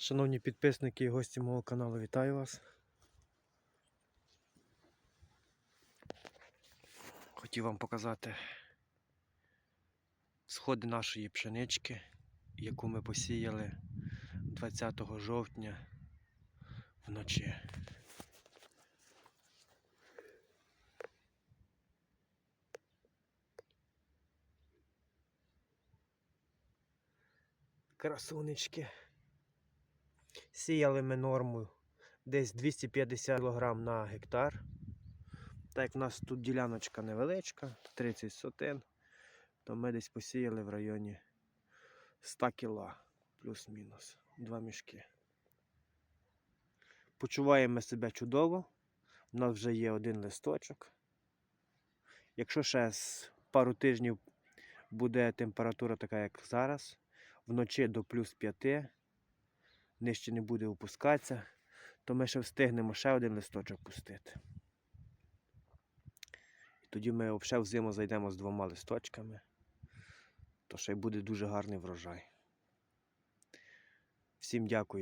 Шановні підписники і гості мого каналу, вітаю вас. Хотів вам показати сходи нашої пшенички, яку ми посіяли 20 жовтня вночі. Красунечки. Сіяли ми норму десь 250 кг на гектар. Так як в нас тут діляночка невеличка, 30 сотин, то ми десь посіяли в районі 100 кг, плюс-мінус, два мішки. Почуваємо себе чудово. У нас вже є один листочок. Якщо ще з пару тижнів буде температура така, як зараз, вночі до плюс 5, нижче не буде опускатися, то ми ще встигнемо ще один листочок пустити. І тоді ми взагалі в зиму зайдемо з двома листочками, то ще й буде дуже гарний врожай. Всім дякую.